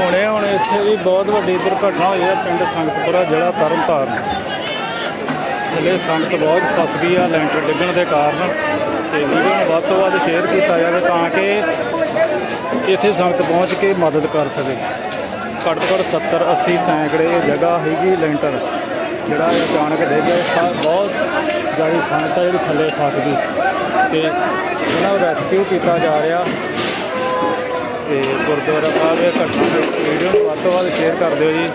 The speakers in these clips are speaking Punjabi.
ਹੁਣੇ, ਹੁਣ ਇੱਥੇ ਵੀ ਬਹੁਤ ਵੱਡੀ ਦੁਰਘਟਨਾ ਹੋਈ ਹੈ ਪਿੰਡ ਸੰਗਤਪੁਰਾ, ਜ਼ਿਲ੍ਹਾ ਤਰਨਤਾਰਨ। ਥੱਲੇ ਸੰਗਤ ਬਹੁਤ ਫਸ ਗਈ ਆ, ਲੈਂਟਰ ਡਿੱਗਣ ਦੇ ਕਾਰਨ ਤੇ ਵੀਡੀਓ ਨੂੰ ਵੱਧ ਤੋਂ ਵੱਧ ਸ਼ੇਅਰ ਕੀਤਾ ਜਾਵੇ ਤਾਂ ਕਿ ਇੱਥੇ ਸੰਗਤ ਪਹੁੰਚ ਕੇ ਮਦਦ ਕਰ ਸਕੇ। ਘੱਟ ਤੋਂ ਘੱਟ 70 80 ਸੈਂਕੜੇ ਜਗ੍ਹਾ ਹੈਗੀ ਲੈਂਟਰ, ਜਿਹੜਾ ਅਚਾਨਕ ਡਿੱਗ ਗਿਆ। ਬਹੁਤ ਜ਼ਿਆਦਾ ਸੰਗਤ ਆ ਜਿਹੜੀ ਥੱਲੇ ਫਸ ਗਈ। ਤੇ ਉਹਨਾਂ ਨੂੰ ਰੈਸਕਿਊ ਕੀਤਾ ਜਾ ਰਿਹਾ। ਤੇ ਗੁਰਦੁਆਰਾ ਸਾਹਿਬ ਇਹ ਘਟਨਾ ਦੀ ਵੀਡੀਓ ਨੂੰ ਵੱਧ ਤੋਂ ਵੱਧ ਸ਼ੇਅਰ ਕਰ ਦਿਓ ਜੀ,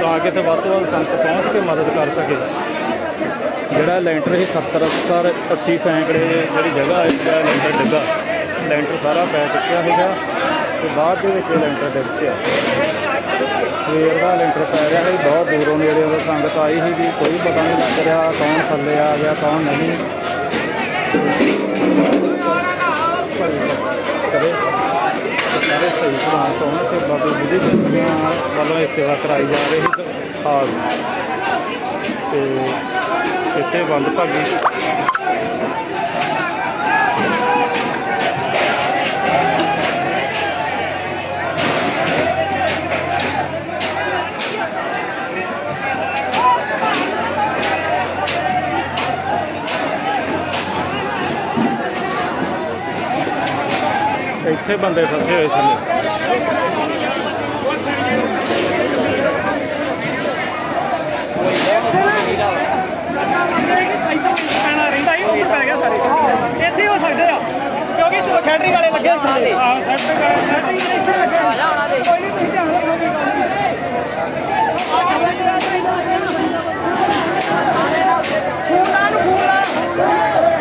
ਤਾਂ ਕਿ ਇੱਥੇ ਵੱਧ ਤੋਂ ਵੱਧ ਸੰਗਤ ਪਹੁੰਚ ਕੇ ਮਦਦ ਕਰ ਸਕੇ। ਜਿਹੜਾ ਲੈਂਟਰ ਸੀ 70 80 80 ਸੈਂਕੜੇ, ਜਿਹੜੀ ਜਗ੍ਹਾ ਹੈ, ਜਿਹੜਾ ਲੈਂਟਰ ਡਿੱਗਾ, ਲੈਂਟਰ ਸਾਰਾ ਪੈ ਚੁੱਕਿਆ ਹੈਗਾ ਤੇ ਬਾਅਦ ਦੇ ਵਿੱਚ ਲੈਂਟਰ ਡਿੱਗ ਪਿਆ। ਸਵੇਰ ਦਾ ਲੈਂਟਰ ਪੈ ਰਿਹਾ ਸੀ, ਬਹੁਤ ਦੂਰੋਂ ਨੇੜੇ ਉਹ ਸੰਗਤ ਆਈ ਸੀ ਵੀ ਕੋਈ ਪਤਾ ਨਹੀਂ ਲੱਗ ਰਿਹਾ ਕੌਣ ਥੱਲੇ ਆ ਗਿਆ, ਕੌਣ ਨਹੀਂ। ਤੋਂ ਤੇ ਬਾਬਾ ਜੀ ਵੱਲੋਂ ਇਹ ਸੇਵਾ ਕਰਾਈ ਜਾ ਰਹੀ ਹੈ ਆ ਤੇ ਇੱਥੇ ਬੰਦ ਭਾਗੀ। ਇੱਥੇ ਬੰਦੇ ਫਸੇ ਹੋਏ ਥੱਲੇ ਪੈਣਾ ਰਹਿੰਦਾ ਹੀ ਉੱਪਰ ਪੈ ਗਿਆ ਸਾਰੇ ਇੱਥੇ ਹੋ ਸਕਦੇ ਆ ਕਿਉਂਕਿ ਸੈਕਟਰੀ ਵਾਲੇ ਲੱਗੇ ਹੁੰਦੇ ਹਾਂ ਸੈਕਟਰੀ ਵਾਲੇ ਸੈਕਟਰੀ ਇੱਥੇ ਲੱਗੇ ਕੋਈ ਨਹੀਂ ਤੁਸੀਂ ਧਿਆਨ ਰੱਖੋ ਕੋਈ ਗੱਲ ਨੂੰ ਫੂਲਾਂ ਉਹ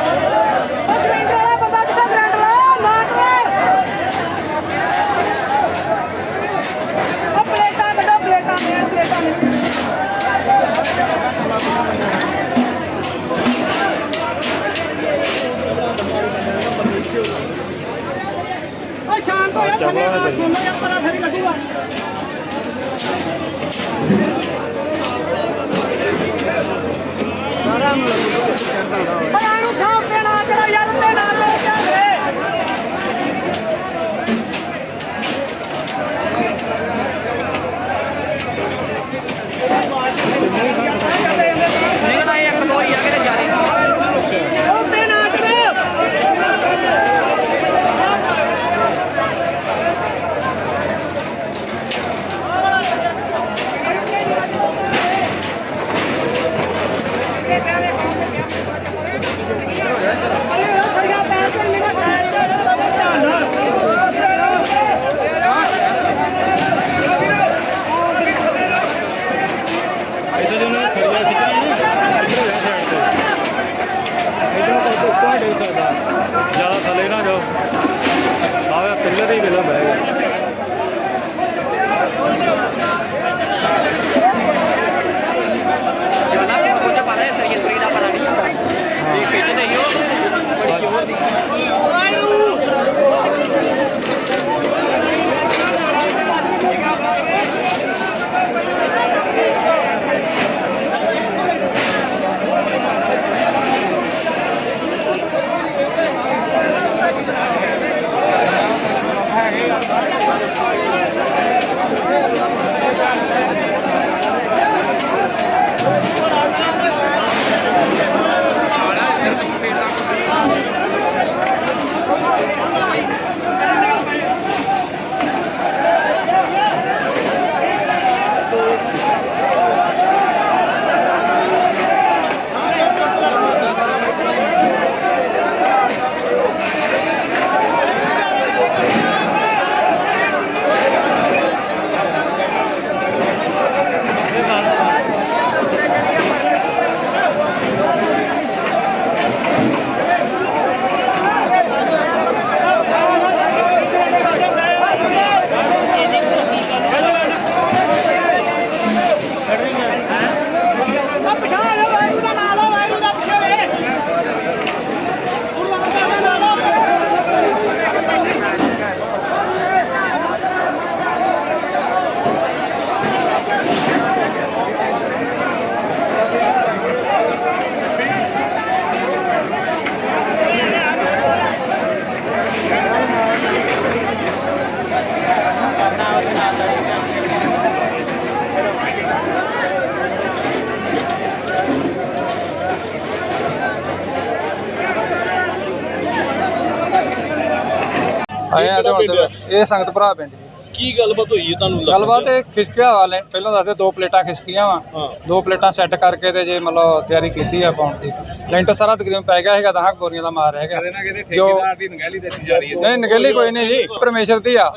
ਇਹ ਸੰਗਤ ਭਰਾ ਪਿੰਡ ਜੀ। ਕੀ ਗੱਲਬਾਤ ਹੋਈ ਹੈ ਤੁਹਾਨੂੰ ਲੱਗਦਾ? ਗੱਲਬਾਤ ਇਹ ਖਿਸਕਿਆ ਵਾਲੇ ਪਹਿਲਾਂ ਦੱਸਦੇ ਦੋ ਪਲੇਟਾਂ ਖਿਸਕੀਆਂ ਵਾ। ਹਾਂ। ਦੋ ਪਲੇਟਾਂ ਸੈੱਟ ਕਰਕੇ ਤੇ ਜੇ ਮਤਲਬ ਤਿਆਰੀ ਕੀਤੀ ਆ ਪਾਉਣ ਦੀ। ਲੈਂਟਰ ਸਾਰਾ ਤਕਰੀਬਨ ਪੈ ਗਿਆ ਹੈਗਾ ਦਹਾਂ ਬੋਰੀਆਂ ਦਾ ਮਾਰ ਹੈਗਾ ਨਾ ਕਿਤੇ ਜੋ ਦੀ ਨਗਹਿਲੀ ਦੱਸੀ ਜਾ ਰਹੀ ਨਹੀਂ ਨਗੇਲੀ ਕੋਈ ਨਹੀਂ ਜੀ ਪਰਮੇਸ਼ਰ ਦੀ ਆ।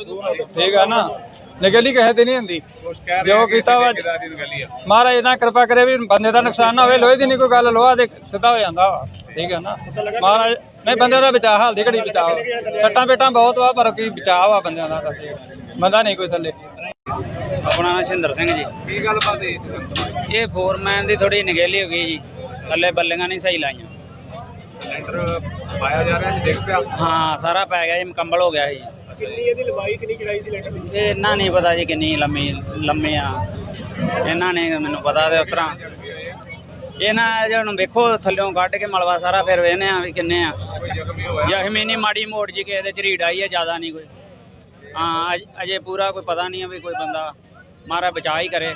ਠੀਕ ਆ ਨਾ? ਨਗੇਲੀ ਕਿਸੇ ਦੀ ਨਹੀਂ ਹੁੰਦੀ। ਕਹਿ ਜੋ ਕੀਤਾ ਵਾ ਦੀ ਨਗਹਿਲੀ ਆ। ਮਹਾਰਾਜ ਇਹਨਾਂ ਕਿਰਪਾ ਕਰੇ ਵੀ ਬੰਦੇ ਦਾ ਨੁਕਸਾਨ ਨਾ ਹੋਵੇ ਲੋਹੇ ਦੀ ਨਹੀਂ ਕੋਈ ਗੱਲ ਲੋਹਾ ਦੇ ਸਿੱਧਾ ਹੋ ਜਾਂਦਾ ਵਾ। ਠੀਕ ਹੈ ਨਾ? ਮਹਾਰਾਜ ਨਹੀਂ ਬੰਦੇ ਦਾ ਬਚਾਅ ਹਾਲ ਦੀ ਘੜੀ ਬਚਾਅ ਵਾ। ਸੱਟਾਂ ਪੇਟਾਂ ਬਹੁਤ ਵਾ ਪਰ ਕੀ ਬਚਾਅ ਵਾ ਬੰਦਿਆਂ ਦਾ। ਬੰਦਾ ਨਹੀਂ ਕੋਈ ਥੱਲੇ। ਆਪਣਾ ਨਾਮ ਸ਼ਿੰਦਰ ਸਿੰਘ ਜੀ। ਕੀ ਗੱਲਬਾਤ ਹੈ ਇਹ ਫੋਰਮੈਨ ਦੀ ਥੋੜੀ ਨਗੇਲੀ ਹੋ ਗਈ ਜੀ। ਥੱਲੇ ਬੱਲੀਆਂ ਨਹੀਂ ਸਹੀ ਲਾਈਆਂ। ਲੈਂਟਰ ਪਾਇਆ ਜਾ ਰਿਹਾ ਜੀ ਦੇਖ ਪਿਆ। ਹਾਂ ਸਾਰਾ ਪੈ ਗਿਆ ਜੀ ਮੁਕੰਮਲ ਹੋ ਗਿਆ ਜੀ। ਕਿੰਨੀ ਇਹਦੀ ਲੰਬਾਈ ਕਿੰਨੀ ਚੜਾਈ ਸੀ ਲੈਂਟਰ ਦੀ? ਇਹ ਇਹਨਾਂ ਨਹੀਂ ਪਤਾ ਜੀ ਕਿੰਨੀ ਲੰਮੀ ਲੰਮੇ ਆ। ਇਹਨਾਂ ਨੇ ਮੈਨੂੰ ਪਤਾ ਤੇ ਉਤਰਾ। ਇਹਨਾਂ ਜੇ ਹੁਣ ਵੇਖੋ ਥੱਲਿਓਂ ਕੱਢ ਕੇ ਮਲਵਾ ਸਾਰਾ ਫਿਰ ਵੇਨੇ ਆ ਵੀ ਕਿੰਨੇ ਆ। ਜ਼ਖਮੀ ਹੋਇਆ ਜ਼ਖਮੀ ਨਹੀਂ ਮਾੜੀ ਮੋੜ ਜੀ ਕਿਸੇ ਦੇ ਚ ਰੀੜ ਆਈ ਹੈ ਜ਼ਿਆਦਾ ਨਹੀਂ ਕੋਈ। ਹਾਂ ਅਜ- ਅਜੇ ਪੂਰਾ ਕੋਈ ਪਤਾ ਨਹੀਂ ਹੈ ਵੀ ਕੋਈ ਬੰਦਾ ਮਾਰਾ ਬਚਾ ਹੀ ਕਰੇ।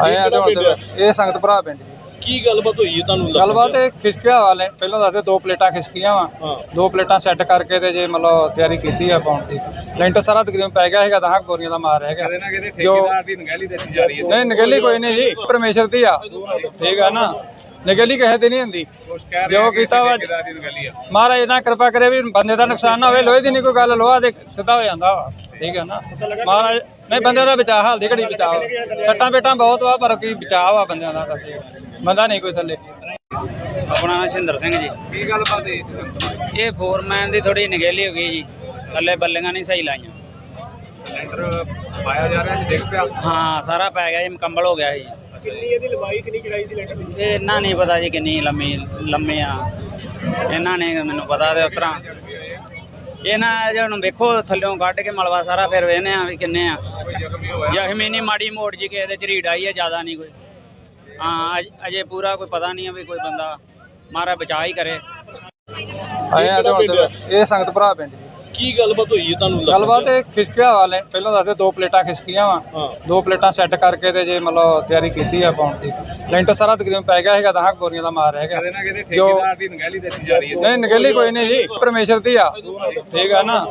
ਆਏ ਆ ਤੇ ਹੁਣ ਤੇ ਇਹ ਸੰਗਤ ਭਰਾ ਪਿੰਡ ਜੀ। ਕੀ ਗੱਲਬਾਤ ਹੋਈ ਹੈ ਤੁਹਾਨੂੰ ਲੱਗਦਾ? ਗੱਲਬਾਤ ਇਹ ਖਿਸਕਿਆ ਵਾਲੇ ਪਹਿਲਾਂ ਦੱਸਦੇ ਦੋ ਪਲੇਟਾਂ ਖਿਸਕੀਆਂ ਵਾ। ਹਾਂ। ਦੋ ਪਲੇਟਾਂ ਸੈੱਟ ਕਰਕੇ ਤੇ ਜੇ ਮਤਲਬ ਤਿਆਰੀ ਕੀਤੀ ਆ ਪਾਉਣ ਦੀ। ਲੈਂਟਰ ਸਾਰਾ ਤਕਰੀਬਨ ਪੈ ਗਿਆ ਹੈਗਾ ਦਹਾਂ ਬੋਰੀਆਂ ਦਾ ਮਾਰ ਹੈਗਾ। ਕਿਤੇ ਨਾ ਕਿਤੇ ਜੋ ਦੀ ਨਗਹਿਲੀ ਦੱਸੀ ਜਾ ਰਹੀ ਨਹੀਂ ਨਗੇਲੀ ਕੋਈ ਨਹੀਂ ਜੀ ਪਰਮੇਸ਼ਰ ਦੀ ਆ। ਠੀਕ ਆ ਨਾ। ਨਗੇਲੀ ਕਿਸੇ ਦੀ ਨਹੀਂ ਹੁੰਦੀ। ਕਹਿ ਜੋ ਕੀਤਾ ਵਾ ਮਹਾਰਾਜ ਇਹਨਾਂ ਕਿਰਪਾ ਕਰੇ ਵੀ ਬੰਦੇ ਦਾ ਨੁਕਸਾਨ ਨਾ ਹੋਵੇ ਲੋਹੇ ਦੀ ਨਹੀਂ ਕੋਈ ਗੱਲ ਲੋਹਾ ਦੇ ਸਿੱਧਾ ਹੋ ਜਾਂਦਾ ਵਾ। ਠੀਕ ਹੈ ਨਾ? ਮਹਾਰਾਜ ਨਹੀਂ ਬੰਦੇ ਦਾ ਬਚਾਅ ਹਾਲ ਦੀ ਘੜੀ ਬਚਾਅ। ਸੱਟਾਂ ਪੇਟਾਂ ਬਹੁਤ ਵਾ ਪਰ ਕੀ ਬਚਾਅ ਵਾ ਬੰਦਿਆਂ ਦਾ ਤਾਂ। ਬੰਦਾ ਨਹੀਂ ਕੋਈ ਥੱਲੇ। ਆਪਣਾ ਨਾਮ ਸ਼ਿੰਦਰ ਸਿੰਘ ਜੀ। ਕੀ ਗੱਲਬਾਤ ਹੈ ਇਹ ਫੋਰਮੈਨ ਦੀ ਥੋੜੀ ਨਗੇਲੀ ਹੋ ਗਈ ਜੀ। ਥੱਲੇ ਬੱਲੀਆਂ ਨਹੀਂ ਸਹੀ ਲਾਈਆਂ। ਲੈਂਟਰ ਪਾਇਆ ਜਾ ਰਿਹਾ ਜੀ ਦੇਖ ਪਿਆ। ਹਾਂ ਸਾਰਾ ਪੈ ਗਿਆ ਜੀ ਮੁਕੰਮਲ ਹੋ ਗਿਆ ਜੀ ਕਿੰਨੀ ਇਹਦੀ ਲੰਬਾਈ ਕਿੰਨੀ ਚੜਾਈ ਸੀ ਲੈਂਟਰ ਦੀ? ਇਹ ਇਹਨਾਂ ਨਹੀਂ ਪਤਾ ਜੀ ਕਿੰਨੀ ਲੰਮੀ ਲੰਮੇ ਆ। ਇਹਨਾਂ ਨੇ ਮੈਨੂੰ ਪਤਾ ਤੇ ਉਤਰਾ। ਇਹਨਾਂ ਜੇ ਹੁਣ ਵੇਖੋ ਥੱਲਿਓਂ ਕੱਢ ਕੇ ਮਲਵਾ ਸਾਰਾ ਫਿਰ ਵੇਨੇ ਆ ਵੀ ਕਿੰਨੇ ਆ। ਜ਼ਖਮੀ ਨਹੀਂ ਮਾੜੀ ਮੋੜ ਜੀ ਕਿਸੇ ਦੇ ਚ ਰੀੜ ਆਈ ਹੈ ਜ਼ਿਆਦਾ ਨਹੀਂ ਕੋਈ। ਹਾਂ ਅਜ- ਅਜੇ ਪੂਰਾ ਕੋਈ ਪਤਾ ਨਹੀਂ ਹੈ ਵੀ ਕੋਈ ਬੰਦਾ ਮਾਰਾ ਬਚਾ ਹੀ ਕਰੇ। ਆਏ ਆ ਤੇ ਹੁਣ ਤੇ ਇਹ ਸੰਗਤ ਭਰਾ ਪਿੰਡ ਜੀ। ਕੀ ਗੱਲਬਾਤ ਹੋਈ ਹੈ ਤੁਹਾਨੂੰ ਲੱਗਦਾ? ਗੱਲਬਾਤ ਇਹ ਖਿਸਕਿਆ ਵਾਲੇ ਪਹਿਲਾਂ ਦੱਸਦੇ ਦੋ ਪਲੇਟਾਂ ਖਿਸਕੀਆਂ ਵਾ। ਹਾਂ। ਦੋ ਪਲੇਟਾਂ ਸੈੱਟ ਕਰਕੇ ਤੇ ਜੇ ਮਤਲਬ ਤਿਆਰੀ ਕੀਤੀ ਆ ਪਾਉਣ ਦੀ। ਲੈਂਟਰ ਸਾਰਾ ਤਕਰੀਬਨ ਪੈ ਗਿਆ ਹੈਗਾ ਦਹਾਂ ਬੋਰੀਆਂ ਦਾ ਮਾਰ ਨਾ ਕਿਤੇ ਜੋ ਦੀ ਨਗਹਿਲੀ ਦੱਸੀ ਜਾ ਰਹੀ ਹੈ। ਨਹੀਂ ਨਗੇਲੀ ਕੋਈ ਨਹੀਂ ਜੀ ਪਰਮੇਸ਼ਰ ਦੀ ਆ। ਠੀਕ ਆ ਨਾ।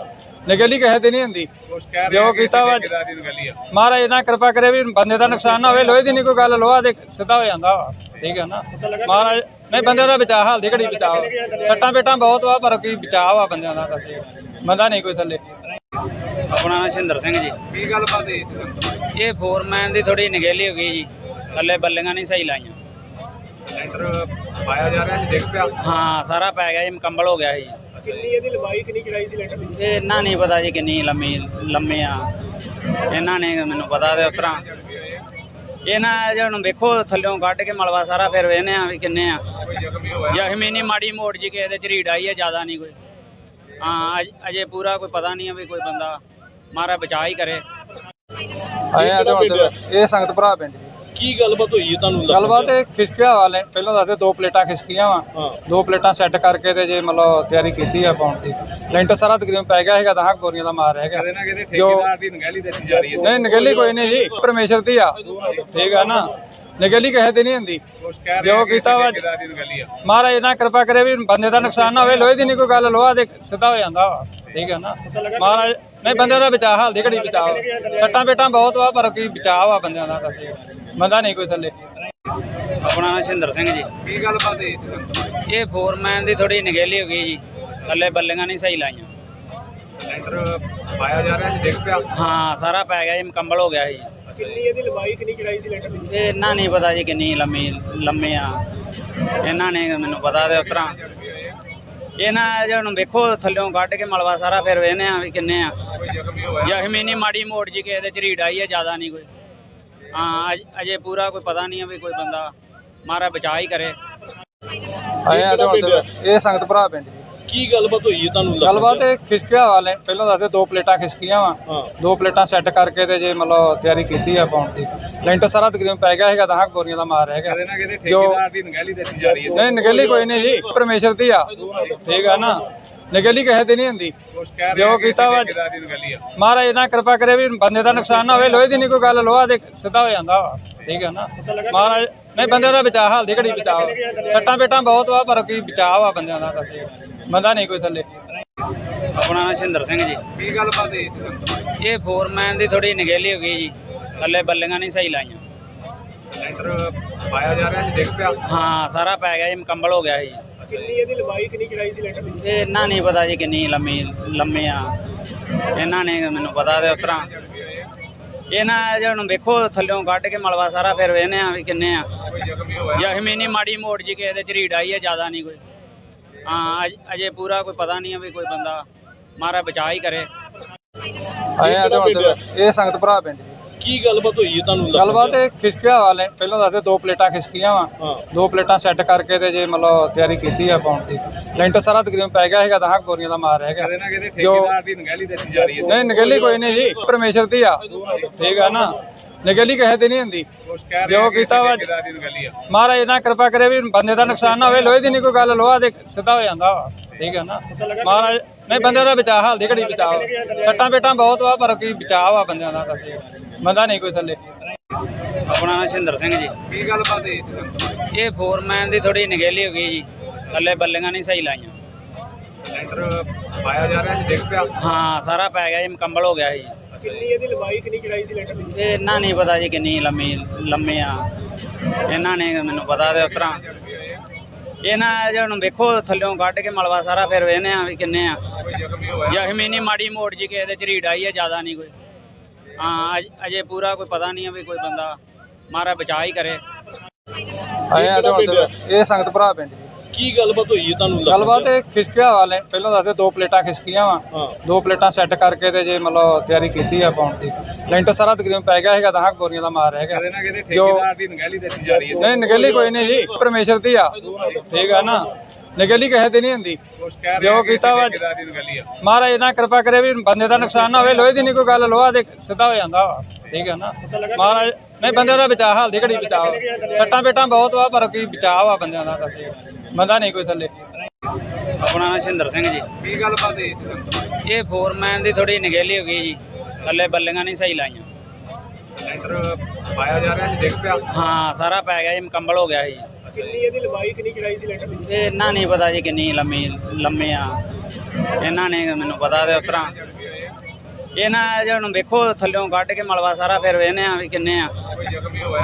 ਨਗੇਲੀ ਕਿਸੇ ਦੀ ਨਹੀਂ ਹੁੰਦੀ। ਕਹਿ ਜੋ ਕੀਤਾ ਵਾ ਦੀ ਨਗਹਿਲੀ ਆ। ਮਹਾਰਾਜ ਇਹਨਾਂ ਕਿਰਪਾ ਕਰੇ ਵੀ ਬੰਦੇ ਦਾ ਨੁਕਸਾਨ ਨਾ ਹੋਵੇ ਲੋਹੇ ਦੀ ਨਹੀਂ ਕੋਈ ਗੱਲ ਲੋਹਾ ਦੇ ਸਿੱਧਾ ਹੋ ਜਾਂਦਾ ਵਾ। ਠੀਕ ਹੈ ਨਾ। ਮਹਾਰਾਜ ਨਹੀਂ ਬੰਦੇ ਦਾ ਬਚਾਅ ਹਾਲ ਦੀ ਘੜੀ ਬਚਾਅ ਵਾ। ਸੱਟਾਂ ਪੇਟਾਂ ਬਹੁਤ ਵਾ ਪਰ ਕੀ ਬਚਾਅ ਵਾ ਬੰਦਿਆਂ ਦਾ ਤਾਂ। ਠੀਕ। ਬੰਦਾ ਨਹੀਂ ਕੋਈ ਥੱਲੇ। ਆਪਣਾ ਨਾਮ ਸ਼ਿੰਦਰ ਸਿੰਘ ਜੀ। ਕੀ ਗੱਲਬਾਤ ਹੈ ਇਹ ਫੋਰਮੈਨ ਦੀ ਥੋੜੀ ਨਗੇਲੀ ਹੋ ਗਈ ਜੀ। ਥੱਲੇ ਬੱਲੀਆਂ ਨਹੀਂ ਸਹੀ ਲਾਈਆਂ। ਲੈਂਟਰ ਪਾਇਆ ਜਾ ਰਿਹਾ ਜੀ ਦੇਖ ਪਿਆ? ਹਾਂ ਸਾਰਾ ਪੈ ਗਿਆ ਜੀ ਮੁਕੰਮਲ ਹੋ ਗਿਆ ਜੀ। ਕਿੰਨੀ ਇਹਦੀ ਲੰਬਾਈ ਕਿੰਨੀ ਚੜਾਈ ਸੀ ਲੈਂਟਰ ਦੀ? ਇਹ ਇਹਨਾਂ ਨਹੀਂ ਪਤਾ ਜੀ ਕਿੰਨੀ ਲੰਮੀ ਲੰਮੇ ਆ। ਇਹਨਾਂ ਨੇ ਮੈਨੂੰ ਪਤਾ ਤੇ ਉਤਰਾ ਇਹਨਾਂ ਜੇ ਹੁਣ ਵੇਖੋ ਥੱਲਿਓਂ ਕੱਢ ਕੇ ਮਲਵਾ ਸਾਰਾ ਫਿਰ ਵੇਨੇ ਆ ਵੀ ਕਿੰਨੇ ਆ। ਜ਼ਖਮੀ ਹੋਇਆ? ਜ਼ਖਮੀ ਨਹੀਂ ਮਾੜੀ ਮੋੜ ਜੀ ਕਿਸੇ ਦੇ ਚ ਰੀੜ ਆਈ ਹੈ ਜ਼ਿਆਦਾ ਨਹੀਂ ਕੋਈ। ਹਾਂ ਅਜ- ਅਜੇ ਪੂਰਾ ਕੋਈ ਪਤਾ ਨਹੀਂ ਹੈ ਵੀ ਕੋਈ ਬੰਦਾ ਮਾਰਾ ਬਚਾ ਹੀ ਕਰੇ। ਆਏ ਆ ਤੇ ਹੁਣ ਤੇ ਇਹ ਸੰਗਤ ਭਰਾ ਪਿੰਡ ਜੀ। ਕੀ ਗੱਲਬਾਤ ਹੋਈ ਹੈ ਤੁਹਾਨੂੰ ਲੱਗਦਾ? ਗੱਲਬਾਤ ਇਹ ਖਿਸਕਿਆ ਵਾਲੇ ਪਹਿਲਾਂ ਦੱਸਦੇ ਦੋ ਪਲੇਟਾਂ ਖਿਸਕੀਆਂ ਵਾ। ਹਾਂ। ਦੋ ਪਲੇਟਾਂ ਸੈੱਟ ਕਰਕੇ ਤੇ ਜੇ ਮਤਲਬ ਤਿਆਰੀ ਕੀਤੀ ਆ ਪਾਉਣ ਦੀ। ਲੈਂਟਰ ਸਾਰਾ ਤਕਰੀਬਨ ਪੈ ਗਿਆ ਹੈਗਾ ਦਹਾਂ ਬੋਰੀਆਂ ਦਾ ਮਾਰ ਨਾ ਕਿਤੇ ਜੋ ਦੀ ਨਗਹਿਲੀ ਦੱਸੀ ਜਾ ਰਹੀ ਹੈ। ਨਹੀਂ ਨਗੇਲੀ ਕੋਈ ਨਹੀਂ ਜੀ ਪਰਮੇਸ਼ਰ ਦੀ ਆ। ਠੀਕ ਆ ਨਾ। ਨਗੇਲੀ ਕਿਸੇ ਦੀ ਨਹੀਂ ਹੁੰਦੀ। ਜੋ ਕੀਤਾ ਵਾ ਮਹਾਰਾਜ ਇਹਨਾਂ ਕਿਰਪਾ ਕਰੇ ਵੀ ਬੰਦੇ ਦਾ ਨੁਕਸਾਨ ਨਾ ਹੋਵੇ ਲੋਹੇ ਦੀ ਨਹੀਂ ਕੋਈ ਗੱਲ ਲੋਹਾ ਦੇ ਸਿੱਧਾ ਹੋ ਜਾਂਦਾ ਵਾ। ਠੀਕ ਹੈ ਨਾ? ਮਹਾਰਾਜ ਨਹੀਂ ਬੰਦੇ ਦਾ ਬਚਾਅ ਹਾਲ ਦੀ ਘੜੀ ਬਚਾਅ। ਸੱਟਾਂ ਪੇਟਾਂ ਬਹੁਤ ਵਾ ਪਰ ਕੀ ਬਚਾਅ ਵਾ ਬੰਦਿਆਂ ਦਾ। ਬੰਦਾ ਨਹੀਂ ਕੋਈ ਥੱਲੇ। ਆਪਣਾ ਨਾਮ ਸ਼ਿੰਦਰ ਸਿੰਘ ਜੀ। ਕੀ ਗੱਲਬਾਤ ਹੈ ਇਹ ਫੋਰਮੈਨ ਦੀ ਥੋੜੀ ਨਗੇਲੀ ਹੋ ਗਈ ਜੀ। ਥੱਲੇ ਬੱਲੀਆਂ ਨਹੀਂ ਸਹੀ ਲਾਈਆਂ। ਲੈਂਟਰ ਪਾਇਆ ਜਾ ਰਿਹਾ ਜੀ ਦੇਖ ਪਿਆ। ਹਾਂ ਸਾਰਾ ਪੈ ਗਿਆ ਜੀ ਮੁਕੰਮਲ ਹੋ ਗਿਆ ਜੀ। ਕਿੰਨੀ ਇਹਦੀ ਲੰਬਾਈ ਕਿੰਨੀ ਚੜਾਈ ਸੀ ਲੈਂਟਰ ਦੀ? ਇਹ ਇਹਨਾਂ ਨਹੀਂ ਪਤਾ ਜੀ ਕਿੰਨੀ ਲੰਮੀ ਲੰਮੇ ਆ। ਇਹਨਾਂ ਨੇ ਮੈਨੂੰ ਪਤਾ ਤੇ ਉਤਰਾ ਇਹਨਾਂ ਜੇ ਹੁਣ ਵੇਖੋ ਥੱਲਿਓਂ ਕੱਢ ਕੇ ਮਲਵਾ ਸਾਰਾ ਫਿਰ ਵੇਨੇ ਆ ਵੀ ਕਿੰਨੇ ਆ। ਜ਼ਖਮੀ ਨਹੀਂ ਮਾੜੀ ਮੋੜ ਜੀ ਕਿਸੇ ਦੇ ਚ ਰੀੜ ਆਈ ਹੈ ਜ਼ਿਆਦਾ ਨਹੀਂ ਕੋਈ। ਹਾਂ ਅਜ- ਅਜੇ ਪੂਰਾ ਕੋਈ ਪਤਾ ਨਹੀਂ ਹੈ ਵੀ ਕੋਈ ਬੰਦਾ ਮਾਰਾ ਬਚਾ ਹੀ ਕਰੇ। ਆਏ ਆ ਤੇ ਹੁਣ ਤੇ ਇਹ ਸੰਗਤ ਭਰਾ ਪਿੰਡ ਜੀ। ਕੀ ਗੱਲਬਾਤ ਹੋਈ ਹੈ ਤੁਹਾਨੂੰ ਲੱਗਦਾ? ਗੱਲਬਾਤ ਇਹ ਖਿਸਕਿਆ ਵਾਲੇ ਪਹਿਲਾਂ ਦੱਸਦੇ ਦੋ ਪਲੇਟਾਂ ਖਿਸਕੀਆਂ ਵਾ। ਦੋ ਪਲੇਟਾਂ ਸੈੱਟ ਕਰਕੇ ਤੇ ਜੇ ਮਤਲਬ ਤਿਆਰੀ ਕੀਤੀ ਆ ਪਾਉਣ ਦੀ। ਲੈਂਟਰ ਸਾਰਾ ਤਕਰੀਬਨ ਪੈ ਗਿਆ ਹੈਗਾ ਦਹਾਂ ਬੋਰੀਆਂ ਦਾ ਮਾਰ ਹੈਗਾ ਕਿਤੇ ਨਾ ਕਿਤੇ ਜੋ ਦੀ ਨਗਹਿਲੀ ਦੱਸੀ ਜਾ ਰਹੀ ਹੈ। ਨਹੀਂ ਨਗੇਲੀ ਕੋਈ ਨਹੀਂ ਜੀ। ਪਰਮੇਸ਼ਰ ਦੀ ਆ। ਠੀਕ ਆ ਨਾ। ਨਗੇਲੀ ਕਿਸੇ ਦੀ ਨਹੀਂ ਹੁੰਦੀ। ਕਹਿ ਜੋ ਕੀਤਾ ਵਾ ਦੀ ਨਗਹਿਲੀ ਆ। ਮਹਾਰਾਜ ਇਹਨਾਂ ਕਿਰਪਾ ਕਰੇ ਵੀ ਬੰਦੇ ਦਾ ਨੁਕਸਾਨ ਨਾ ਹੋਵੇ ਲੋਹੇ ਦੀ ਨਹੀਂ ਕੋਈ ਗੱਲ ਲੋਹਾ ਦੇ ਸਿੱਧਾ ਹੋ ਜਾਂਦਾ ਵਾ। ਠੀਕ ਹੈ ਨਾ। ਮਹਾਰਾਜ ਨਹੀਂ ਬੰਦੇ ਦਾ ਬਚਾਅ ਹਾਲ ਦੀ ਘੜੀ ਬਚਾਅ। ਵਾ। ਸੱਟਾਂ ਪੇਟਾਂ ਬਹੁਤ ਵਾ ਪਰ ਕੀ ਬਚਾਅ ਵਾ ਬੰਦਿਆਂ ਦਾ ਤਾਂ। ਠੀਕ। ਬੰਦਾ ਨਹੀਂ ਕੋਈ ਥੱਲੇ। ਆਪਣਾ ਨਾਮ ਸ਼ਿੰਦਰ ਸਿੰਘ ਜੀ। ਕੀ ਗੱਲ ਬਾਤ ਹੈ ਇਹ ਫੋਰਮੈਨ ਦੀ ਥੋੜੀ ਨਿਗੇਲੀ ਹੋ ਗਈ ਜੀ। ਥੱਲੇ ਬੱਲੀਆਂ ਨਹੀਂ ਸਹੀ ਲਾਈਆਂ। ਲੈਂਟਰ ਪਾਇਆ ਜਾ ਰਿਹਾ ਜੀ ਦੇਖ ਪਿਆ। ਹਾਂ ਸਾਰਾ ਪੈ ਗਿਆ ਜੀ ਮੁਕੰਮਲ ਹੋ ਗਿਆ ਜੀ। ਕਿੰਨੀ ਇਹਦੀ ਲੰਬਾਈ ਕਿੰਨੀ ਚੜਾਈ ਸੀ ਲੈਂਟਰ ਦੀ? ਇਹ ਇਹਨਾਂ ਨਹੀਂ ਪਤਾ ਜੀ ਕਿੰਨੀ ਲੰਮੀ ਲੰਮੇ ਆ। ਇਹਨਾਂ ਨੇ ਮੈਨੂੰ ਪਤਾ ਤੇ ਉਤਰਾ। ਇਹਨਾਂ ਜੇ ਹੁਣ ਵੇਖੋ ਥੱਲਿਓਂ ਕੱਢ ਕੇ ਮਲਵਾ ਸਾਰਾ ਫਿਰ ਵੇਨੇ ਆ ਵੀ ਕਿੰਨੇ ਆ। ਜ਼ਖਮੀ ਹੋਇਆ? ਜ਼ਖਮੀ ਨਹੀਂ ਮਾੜੀ ਮੋੜ ਜੀ ਕੇ ਇਹਦੇ ਚ ਰੀੜ ਆਈ ਹੈ ਜ਼ਿਆਦਾ ਨਹੀਂ ਕੋਈ। ਹਾਂ ਅਜ- ਅਜੇ ਪੂਰਾ ਕੋਈ ਪਤਾ ਨਹੀਂ ਹੈ ਵੀ ਕੋਈ ਬੰਦਾ ਮਾਰਾ ਬਚਾ ਹੀ ਕਰੇ। ਆਏ ਆ ਤੇ ਹੁਣ ਤੇ ਇਹ ਸੰਗਤ ਭਰਾ ਪਿੰਡ ਜੀ ਕੀ ਗੱਲਬਾਤ ਹੋਈ ਹੈ ਤੁਹਾਨੂੰ ਗੱਲਬਾਤ ਇਹ ਖਿਸਕਿਆ ਵਾਲੇ ਪਹਿਲਾਂ ਦੱਸਦੇ ਦੋ ਪਲੇਟਾਂ ਖਿਸਕੀਆਂ ਵਾ। ਹਾਂ। ਦੋ ਪਲੇਟਾਂ ਸੈੱਟ ਕਰਕੇ ਤੇ ਜੇ ਮਤਲਬ ਤਿਆਰੀ ਕੀਤੀ ਆ ਪਾਉਣ ਦੀ। ਲੈਂਟਰ ਸਾਰਾ ਤਕਰੀਬਨ ਪੈ ਗਿਆ ਹੈਗਾ ਦਹਾਂ ਗੋਰੀਆਂ ਦਾ ਮਾਰ ਰਹਿ ਗਿਆ ਕਿਤੇ ਨਾ ਕਿਤੇ ਜੋ- ਠੇਕੇਦਾਰ ਦੀ ਨਗਹਿਲੀ ਦੱਸੀ ਜਾ ਰਹੀ ਹੈ। ਨਹੀਂ ਨਗੇਲੀ ਕੋਈ ਨਹੀਂ ਜੀ ਪਰਮੇਸ਼ਰ ਦੀ ਆ। ਠੀਕ ਆ ਨਾ। ਨਗੇਲੀ ਕਿਸੇ ਦੀ ਨਹੀਂ ਹੁੰਦੀ। ਕਹਿ ਜੋ ਕੀਤਾ ਵਾ- ਮਹਾਰਾਜ ਇਹਨਾਂ ਕਿਰਪਾ ਕਰੇ ਵੀ ਬੰਦੇ ਦਾ ਨੁਕਸਾਨ ਨਾ ਹੋਵੇ ਲੋਹੇ ਦੀ ਨਹੀਂ ਕੋਈ ਗੱਲ ਲੋਹਾ ਦੇ ਸਿੱਧਾ ਹੋ ਜਾਂਦਾ ਵਾ। ਠੀਕ ਹੈ ਨਾ? ਮਹਾਰਾਜ ਨਹੀਂ ਬੰਦੇ ਦਾ ਬਚਾਅ ਹਾਲ ਦੀ ਘੜੀ ਬਚਾਅ। ਸੱਟਾਂ ਪੇਟਾਂ ਬਹੁਤ ਵਾ ਪਰ ਕੀ ਬਚਾਅ ਵਾ ਬੰਦਿਆਂ ਦਾ ਤਾਂ। ਬੰਦਾ ਨਹੀਂ ਕੋਈ ਥੱਲੇ। ਆਪਣਾ ਨਾਮ ਸ਼ਿੰਦਰ ਸਿੰਘ ਜੀ। ਕੀ ਗੱਲ ਬਾਤ ਹੈ ਇਹ ਫੋਰਮੈਨ ਦੀ ਥੋੜੀ ਨਿਗੇਲੀ ਹੋ ਗਈ ਜੀ। ਥੱਲੇ ਬੱਲੀਆਂ ਨਹੀਂ ਸਹੀ ਲਾਈਆਂ। ਲੈਂਟਰ ਪਾਇਆ ਜਾ ਰਿਹਾ ਜੀ ਦੇਖ ਪਿਆ। ਹਾਂ ਸਾਰਾ ਪੈ ਗਿਆ ਜੀ ਮੁਕੰਮਲ ਹੋ ਗਿਆ ਜੀ। ਕਿੰਨੀ ਇਹਦੀ ਲੰਬਾਈ ਕਿੰਨੀ ਚੜਾਈ ਸੀ ਲੈਂਟਰ ਦੀ? ਇਹ ਇਹਨਾਂ ਨਹੀਂ ਪਤਾ ਜੀ ਕਿੰਨੀ ਲੰਮੀ ਲੰਮੇ ਆ। ਇਹਨਾਂ ਨੇ ਮੈਨੂੰ ਪਤਾ ਤੇ ਉਤਰਾ ਇਹਨਾਂ ਜੇ ਹੁਣ ਵੇਖੋ ਥੱਲਿਓਂ ਕੱਢ ਕੇ ਮਲਵਾ ਸਾਰਾ ਫਿਰ ਵੇਨੇ ਆ ਵੀ ਕਿੰਨੇ ਆ। ਜ਼ਖਮੀ ਨਹੀਂ ਮਾੜੀ ਮੋੜ ਜੀ ਕੇ ਇਹਦੇ ਚ ਰੀੜ ਆਈ ਹੈ ਜ਼ਿਆਦਾ ਨਹੀਂ ਕੋਈ। ਹਾਂ ਅਜ- ਅਜੇ ਪੂਰਾ ਕੋਈ ਪਤਾ ਨਹੀਂ ਹੈ ਵੀ ਕੋਈ ਬੰਦਾ ਮਾਰਾ ਬਚਾ ਹੀ ਕਰੇ। ਆਏ ਆ ਤੇ ਹੁਣ ਤੇ ਇਹ ਸੰਗਤ ਭਰਾ ਪਿੰਡ ਜੀ ਕੀ ਗੱਲਬਾਤ ਹੋਈ ਹੈ ਤੁਹਾਨੂੰ ਗੱਲਬਾਤ ਇਹ ਖਿਸਕਿਆ ਵਾਲੇ ਪਹਿਲਾਂ ਦੱਸਦੇ ਦੋ ਪਲੇਟਾਂ ਖਿਸਕੀਆਂ ਵਾ। ਦੋ ਪਲੇਟਾਂ ਸੈੱਟ ਕਰਕੇ ਤੇ ਜੇ ਮਤਲਬ ਤਿਆਰੀ ਕੀਤੀ ਆ ਪਾਉਣ ਦੀ। ਲੈਂਟਰ ਸਾਰਾ ਤਕਰੀਬਨ ਪੈ ਗਿਆ ਹੈਗਾ ਦਹਾਂ ਗੋਰੀਆਂ ਦਾ ਮਾਰ ਰਹਿ ਗਿਆ ਨਾ ਜੋ- ਠੇਕੇਦਾਰ ਦੀ ਨਗਹਿਲੀ ਦੱਸੀ ਜਾ ਰਹੀ ਹੈ। ਨਹੀਂ ਨਗੇਲੀ ਕੋਈ ਨਹੀਂ ਜੀ ਪਰਮੇਸ਼ਰ ਦੀ ਆ। ਠੀਕ ਆ ਨਾ। ਨਗੇਲੀ ਕਿਸੇ ਦੀ ਨਹੀਂ ਹੁੰਦੀ। ਕਹਿ ਜੋ ਕੀਤਾ ਵਾ- ਆ। ਮਹਾਰਾਜ ਇਹਨਾਂ ਕਿਰਪਾ ਕਰੇ ਵੀ ਬੰਦੇ ਦਾ ਨੁਕਸਾਨ ਨਾ ਹੋਵੇ ਲੋਹੇ ਦੀ ਨਹੀਂ ਕੋਈ ਗੱਲ ਲੋਹਾ ਦੇ ਸਿੱਧਾ ਹੋ ਜਾਂਦਾ ਵਾ। ਠੀਕ ਹੈ ਨਾ। ਮਹਾਰਾਜ ਨਹੀਂ ਬੰਦੇ ਦਾ ਬਚਾਅ ਹਾਲ ਦੀ ਘੜੀ ਬਚਾਅ ਸੱਟਾਂ ਪੇਟਾਂ ਬਹੁਤ ਵਾ ਪਰ ਕੀ ਬਚਾਅ ਵਾ ਬੰਦਿਆਂ ਦਾ ਤਾਂ। ਠੀਕ ਆ। ਬੰਦਾ ਨਹੀਂ ਕੋਈ ਥੱਲੇ। ਆਪਣਾ ਨਾਮ ਸ਼ਿੰਦਰ ਸਿੰਘ ਜੀ। ਕੀ ਗੱਲ ਬਾਤ ਹੈ ਇਹ ਫੋਰਮੈਨ ਦੀ ਥੋੜੀ ਨਿਗੇਲੀ ਹੋ ਗਈ ਜੀ। ਥੱਲੇ ਬੱਲੀਆਂ ਨਹੀਂ ਸਹੀ ਲਾਈਆਂ। ਲੈਂਟਰ ਪਾਇਆ ਜਾ ਰਿਹਾ ਜੀ ਦੇਖ ਪਿਆ? ਹਾਂ ਸਾਰਾ ਪੈ ਗਿਆ ਜੀ ਮੁਕੰਮਲ ਹੋ ਗਿਆ ਜੀ। ਕਿੰਨੀ ਇਹਦੀ ਲੰਬਾਈ ਕਿੰਨੀ ਚੜਾਈ ਸੀ ਲੈਂਟਰ ਦੀ? ਇਹ ਇਹਨਾਂ ਨਹੀਂ ਪਤਾ ਜੀ ਕਿੰਨੀ ਲੰਮੀ ਲੰਮੇ ਆ। ਇਹਨਾਂ ਨੇ ਮੈਨੂੰ ਪਤਾ ਤੇ ਉਤਰਾ ਇਹਨਾਂ ਜੇ ਹੁਣ ਵੇਖੋ ਥੱਲਿਓਂ ਕੱਢ ਕੇ ਮਲਵਾ ਸਾਰਾ ਫਿਰ ਵੇਨੇ ਆ ਵੀ ਕਿੰਨੇ ਆ।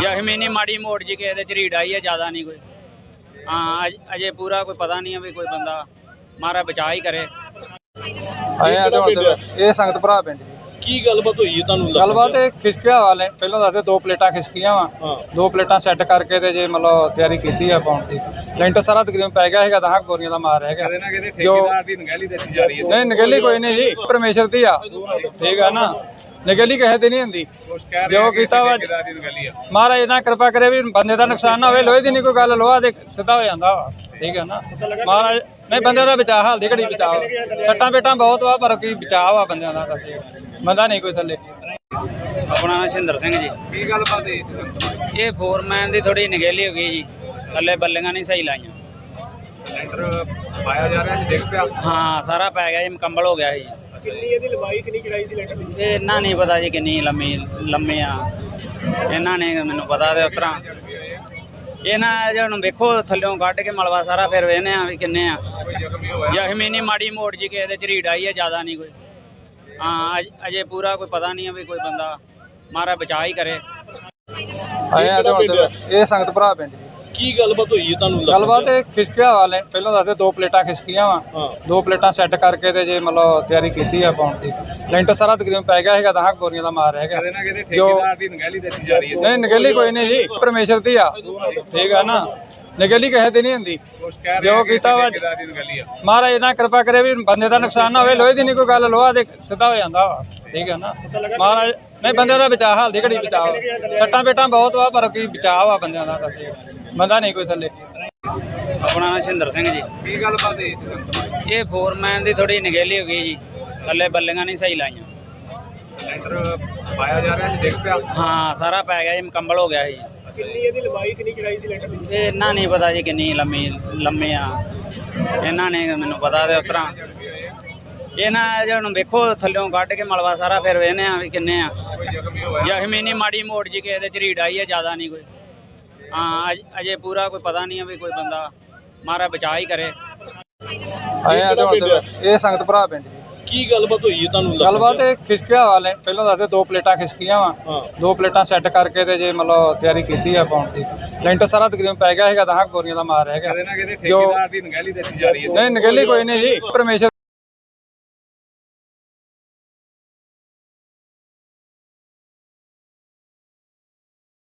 ਜ਼ਖਮੀ ਨਹੀਂ ਮਾੜੀ ਮੋੜ ਜੀ ਕੇ ਇਹਦੇ ਚ ਰੀੜ ਆਈ ਹੈ ਜ਼ਿਆਦਾ ਨਹੀਂ ਕੋਈ। ਹਾਂ ਅਜ- ਅਜੇ ਪੂਰਾ ਕੋਈ ਪਤਾ ਨਹੀਂ ਹੈ ਵੀ ਕੋਈ ਬੰਦਾ ਮਾਰਾ ਬਚਾ ਹੀ ਕਰੇ। ਆਏ ਆ ਤੇ ਹੁਣ ਤੇ ਇਹ ਸੰਗਤ ਭਰਾ ਪਿੰਡ ਜੀ। ਕੀ ਗੱਲਬਾਤ ਹੋਈ ਹੈ ਤੁਹਾਨੂੰ ਗੱਲਬਾਤ ਇਹ ਖਿਸਕਿਆ ਵਾਲੇ ਪਹਿਲਾਂ ਦੱਸਦੇ ਦੋ ਪਲੇਟਾਂ ਖਿਸਕੀਆਂ ਵਾ। ਹਾਂ। ਦੋ ਪਲੇਟਾਂ ਸੈੱਟ ਕਰਕੇ ਤੇ ਜੇ ਮਤਲਬ ਤਿਆਰੀ ਕੀਤੀ ਆ ਪਾਉਣ ਦੀ। ਲੈਂਟਰ ਸਾਰਾ ਤਕਰੀਬਨ ਪੈ ਗਿਆ ਹੈਗਾ ਦਹਾਂ ਗੋਰੀਆਂ ਦਾ ਮਾਰ ਰਹਿ ਗਿਆ। ਜੋ- ਠੇਕੇਦਾਰ ਦੀ ਨਗਹਿਲੀ ਦੱਸੀ ਜਾ ਰਹੀ ਹੈ। ਨਹੀਂ ਨਗੇਲੀ ਕੋਈ ਨਹੀਂ ਜੀ ਪਰਮੇਸ਼ਰ ਦੀ ਆ। ਠੀਕ ਆ ਨਾ। ਨਗੇਲੀ ਕਿਸੇ ਦੀ ਨਹੀਂ ਹੁੰਦੀ। ਜੋ ਕੀਤਾ ਵਾ- ਮਹਾਰਾਜ ਇਹਨਾਂ ਕਿਰਪਾ ਕਰੇ ਵੀ ਬੰਦੇ ਦਾ ਨੁਕਸਾਨ ਨਾ ਹੋਵੇ ਲੋਹੇ ਦੀ ਨਹੀਂ ਕੋਈ ਗੱਲ ਲੋਹਾ ਦੇ ਸਿੱਧਾ ਹੋ ਜਾਂਦਾ ਵਾ। ਠੀਕ ਹੈ ਨਾ? ਮਹਾਰਾਜ ਨਹੀਂ ਬੰਦੇ ਦਾ ਬਚਾਅ ਹਾਲ ਦੀ ਘੜੀ ਬਚਾਅ ਸੱਟਾਂ ਪੇਟਾਂ ਬਹੁਤ ਵਾ ਪਰ ਕੀ ਬਚਾਅ ਵਾ ਬੰਦਿਆਂ ਦਾ। ਬੰਦਾ ਨਹੀਂ ਕੋਈ ਥੱਲੇ। ਆਪਣਾ ਨਾਮ ਸ਼ਿੰਦਰ ਸਿੰਘ ਜੀ। ਕੀ ਗੱਲ ਬਾਤ ਹੈ ਇਹ ਫੋਰਮੈਨ ਦੀ ਥੋੜੀ ਨਿਗੇਲੀ ਹੋ ਗਈ ਜੀ। ਥੱਲੇ ਬੱਲੀਆਂ ਨਹੀਂ ਸਹੀ ਲਾਈਆਂ। ਲੈਂਟਰ ਪਾਇਆ ਜਾ ਰਿਹਾ ਜੀ ਦੇਖ ਪਿਆ। ਹਾਂ ਸਾਰਾ ਪੈ ਗਿਆ ਜੀ ਮੁਕੰਮਲ ਹੋ ਗਿਆ ਜੀ। ਕਿੰਨੀ ਇਹਦੀ ਲੰਬਾਈ ਕਿੰਨੀ ਚੜਾਈ ਸੀ ਲੈਂਟਰ ਦੀ? ਇਹ ਇਹਨਾਂ ਨਹੀਂ ਪਤਾ ਜੀ ਕਿੰਨੀ ਲੰਮੀ ਲੰਮੇ ਆ। ਇਹਨਾਂ ਨੇ ਮੈਨੂੰ ਪਤਾ ਤੇ ਉਤਰਾ ਇਹਨਾਂ ਜੇ ਹੁਣ ਵੇਖੋ ਥੱਲਿਓਂ ਕੱਢ ਕੇ ਮਲਵਾ ਸਾਰਾ ਫਿਰ ਵੇਨੇ ਆ ਵੀ ਕਿੰਨੇ ਆ। ਜ਼ਖਮੀ ਨਹੀਂ ਮਾੜੀ ਮੋੜ ਜੀ ਕੇ ਇਹਦੇ ਚ ਰੀੜ ਆਈ ਹੈ ਜ਼ਿਆਦਾ ਨਹੀਂ ਕੋਈ। ਹਾਂ ਅਜ- ਅਜੇ ਪੂਰਾ ਕੋਈ ਪਤਾ ਨਹੀਂ ਹੈ ਵੀ ਕੋਈ ਬੰਦਾ ਮਾਰਾ ਬਚਾ ਹੀ ਕਰੇ। ਆਏ ਆ ਤੇ ਹੁਣ ਤੇ ਇਹ ਸੰਗਤ ਭਰਾ ਪਿੰਡ ਜੀ। ਕੀ ਗੱਲਬਾਤ ਹੋਈ ਹੈ ਤੁਹਾਨੂੰ ਗੱਲਬਾਤ ਇਹ ਖਿਸਕਿਆ ਵਾਲੇ ਪਹਿਲਾਂ ਦੱਸਦੇ ਦੋ ਪਲੇਟਾਂ ਖਿਸਕੀਆਂ ਵਾ। ਹਾਂ। ਦੋ ਪਲੇਟਾਂ ਸੈੱਟ ਕਰਕੇ ਤੇ ਜੇ ਮਤਲਬ ਤਿਆਰੀ ਕੀਤੀ ਆ ਪਾਉਣ ਦੀ। ਲੈਂਟਰ ਸਾਰਾ ਤਕਰੀਬਨ ਪੈ ਗਿਆ ਹੈਗਾ ਦਹਾਂ ਗੋਰੀਆਂ ਦਾ ਮਾਰ ਰਹਿ ਗਿਆ ਕਿਤੇ ਨਾ ਕਿਤੇ ਠੇਕੇਦਾਰ ਦੀ ਨਗਹਿਲੀ ਦੱਸੀ ਜਾ ਰਹੀ ਹੈ। ਨਹੀਂ ਨਗੇਲੀ ਕੋਈ ਨਹੀਂ ਜੀ ਪਰਮੇਸ਼ਰ ਦੀ ਆ। ਠੀਕ ਆ ਨਾ। ਨਗੇਲੀ ਕਿਸੇ ਦੀ ਨਹੀਂ ਹੁੰਦੀ। ਕੁਛ ਕਹਿ ਜੋ ਰਹੇ ਕੀਤਾ ਵਾ- ਠੇਕੇਦਾਰ ਦੀ ਨਗਹਿਲੀ ਆ। ਮਹਾਰਾਜ ਇਹਨਾਂ ਕਿਰਪਾ ਕਰੇ ਵੀ ਬੰਦੇ ਦਾ ਨੁਕਸਾਨ ਨਾ ਹੋਵੇ ਲੋਹੇ ਦੀ ਨਹੀਂ ਕੋਈ ਗੱਲ ਲੋਹਾ ਦੇ ਸਿੱਧਾ ਹੋ ਜਾਂਦਾ ਵਾ। ਠੀਕ ਹੈ ਨਾ। ਮਹਾਰਾਜ ਨਹੀਂ ਬੰਦੇ ਦਾ ਬਚਾਅ ਹਾਲ ਦੀ ਘੜੀ ਬਚਾਅ। ਸੱਟਾਂ ਪੇਟਾਂ ਬਹੁਤ ਵਾ ਪਰ ਕੀ ਬਚਾਅ ਵਾ ਬੰਦਿਆਂ ਦਾ। ਬੰਦਾ ਨਹੀਂ ਕੋਈ ਥੱਲੇ। ਆਪਣਾ ਨਾਮ ਸ਼ਿੰਦਰ ਸਿੰਘ ਜੀ। ਕੀ ਗੱਲ ਬਾਤ ਹੈ ਇਹ ਫੋਰਮੈਨ ਦੀ ਥੋੜੀ ਨਿਗੇਲੀ ਹੋ ਗਈ ਜੀ। ਥੱਲੇ ਬੱਲੀਆਂ ਨਹੀਂ ਸਹੀ ਲਾਈਆਂ। ਲੈਂਟਰ ਪਾਇਆ ਜਾ ਰਿਹਾ ਜੀ ਦੇਖ ਪਿਆ। ਹਾਂ ਸਾਰਾ ਪੈ ਗਿਆ ਜੀ ਮੁਕੰਮਲ ਹੋ ਗਿਆ ਜੀ। ਕਿੰਨੀ ਇਹਦੀ ਲੰਬਾਈ ਕਿੰਨੀ ਚੜਾਈ ਸੀ ਲੈਂਟਰ ਦੀ? ਇਹ ਇਹਨਾਂ ਨਹੀਂ ਪਤਾ ਜੀ ਕਿੰਨੀ ਲੰਮੀ ਲੰਮੇ ਆ। ਇਹਨਾਂ ਨੇ ਮੈਨੂੰ ਪਤਾ ਤੇ ਉਤਰਾ ਇਹਨਾਂ ਜੇ ਹੁਣ ਵੇਖੋ ਥੱਲਿਓਂ ਕੱਢ ਕੇ ਮਲਵਾ ਸਾਰਾ ਫਿਰ ਵੇਨੇ ਆ ਵੀ ਕਿੰਨੇ ਆ। ਕੋਈ ਜ਼ਖਮੀ ਨਹੀਂ ਮਾੜੀ ਮੋੜ ਜੀ ਕੇ ਇਹਦੇ ਚ ਰੀੜ ਆਈ ਹੈ ਜ਼ਿਆਦਾ ਨਹੀਂ ਕੋਈ। ਹਾਂ ਅਜ- ਪੂਰਾ ਕੋਈ ਪਤਾ ਨਹੀਂ ਹੈ ਵੀ ਕੋਈ ਬੰਦਾ ਮਾਰਾ ਬਚਾ ਹੀ ਕਰੇ। ਆਏ ਆ ਤੇ ਤੇ ਇਹ ਸੰਗਤ ਭਰਾ ਪਿੰਡ ਜੀ। ਕੀ ਗੱਲਬਾਤ ਹੋਈ ਹੈ ਤੁਹਾਨੂੰ? ਗੱਲਬਾਤ ਇਹ ਖਿਸਕਿਆ ਵਾਲੇ ਪਹਿਲਾਂ ਦੱਸਦੇ ਦੋ ਪਲੇਟਾਂ ਖਿਸਕੀਆਂ ਵਾ। ਦੋ ਪਲੇਟਾਂ ਸੈੱਟ ਕਰਕੇ ਤੇ ਜੇ ਮਤਲਬ ਤਿਆਰੀ ਕੀਤੀ ਆ ਪਾਉਣ ਦੀ। ਲੈਂਟਰ ਸਾਰਾ ਤਕਰੀਬਨ ਪੈ ਗਿਆ ਹੈਗਾ ਦਹਾਂ ਗੋਰੀਆਂ ਦਾ ਮਾਰ ਰਹਿ ਗਿਆ। ਨਾ ਜੋ ਠੇਕੇਦਾਰ ਦੀ ਨਗਹਿਲੀ ਦੱਸੀ ਜਾ ਰਹੀ ਹੈ। ਨਹੀਂ ਨਗੇਲੀ ਕੋਈ ਨਹੀਂ ਜੀ। ਪਰਮੇਸ਼ਰ